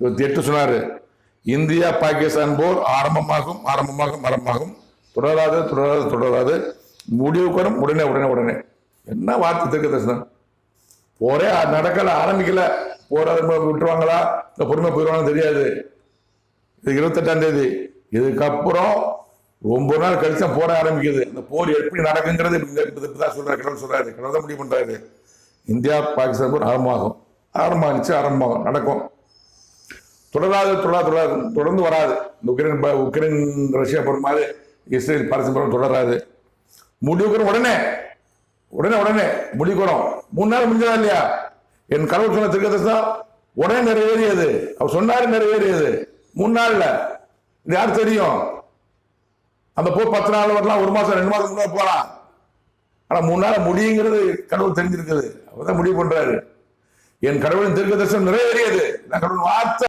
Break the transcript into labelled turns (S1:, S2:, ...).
S1: இருபத்தி எட்டு சொன்னாரு. இந்தியா பாகிஸ்தான் போர் ஆரம்பமாகும் ஆரம்பமாகும் ஆரம்பமாகும். தொடராது தொடராது தொடராது. முடிவு கூட உடனே உடனே உடனே. என்ன வார்த்தை தெற்கு தரிசனம்? போரே நடக்கலை ஆரம்பிக்கல. போற விட்டுருவாங்களா? இந்த பொறுமை போயிடுவாங்கன்னு தெரியாது. இது இருபத்தெட்டாம் தேதி. இதுக்கப்புறம் ரொம்ப நாள் கழிச்சு போட ஆரம்பிக்குது. இந்த போர் எப்படி நடக்குங்கிறது தான் சொல்றாரு கடவுள் சொல்றாரு. கடவுள் தான் முடிவு பண்றாரு. இந்தியா பாகிஸ்தான் போர் ஆரம்பமாகும். ஆரம்பமாச்சு ஆரம்பமாகும். நடக்கும். தொடராது தொடராது தொடராது. தொடர்ந்து வராது. இந்த உக்ரைன் உக்ரைன் ரஷ்யா போகிற மாதிரி இஸ்ரேல் பாலஸ்தீன் தொடராது. முடிவுக்கு உடனே உடனே உடனே முடிக்கணும் மூணு நாள் முடிஞ்சதா இல்லையா? என் கடவுள் சொன்ன திருக்கதர்சனம் உடனே நிறைவேறியது. அவர் சொன்னாரு நிறைவேறியது. மூணு நாள்ல இது யார் தெரியும்? அந்த போ பத்து நாள் வரலாம் ஒரு மாசம் ரெண்டு மாசம் முன்னாடி போகலாம் ஆனா மூணு நாள் முடியுங்கிறது கடவுள் தெரிஞ்சிருக்குது. அவர் தான் முடிவு பண்றாரு. என் கடவுளின் தீர்க்க தரிசனம் நிறைவேறியது. நான் கடவுள் வார்த்தை